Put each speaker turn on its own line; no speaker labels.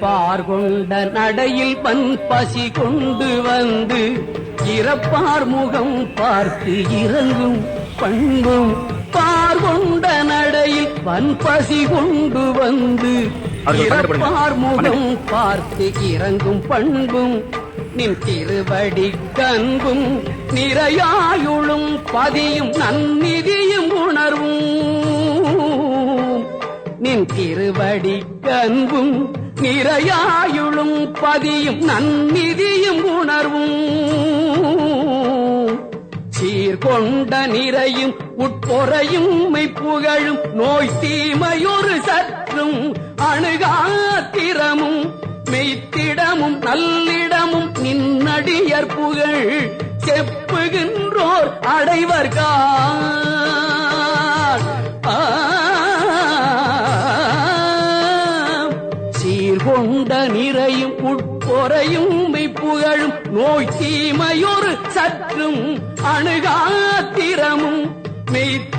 சீர்கொண்ட நடையில் பன் பசி கொண்டு வந்து இறப்பார் முகம் பார்த்து இறங்கும் பண்பும். பார்கொண்ட நடையில் பன் பசி கொண்டு வந்து. இறப்பார் முகம் பார்த்து இறங்கும் பண்பும். நின் திருவடி கண்பும். நிறையாயுளும் பதியும் நன்னிதியும் உணர்வும். நின் திருவடி கண்பும். நிறையாயுளும் பதியும் நன்னிதியும் உணர்வும். சீர்கொண்ட நிறையும் உட்பொறையும் மெய்ப்புகழும் நோய் தீமையொரு சற்றும் அணுகாத்திரமும் மெய்த்திடமும் நல்லிடமும் நின்னடியற்புகழ் செப்புகின்றோர் அடைவர்கா சீர்கொண்ட நிறையும் உட்பொறையும் புகழும் நோய் தீமையொரு சற்றும் அணுகாத்திரமும் மெய்த்தி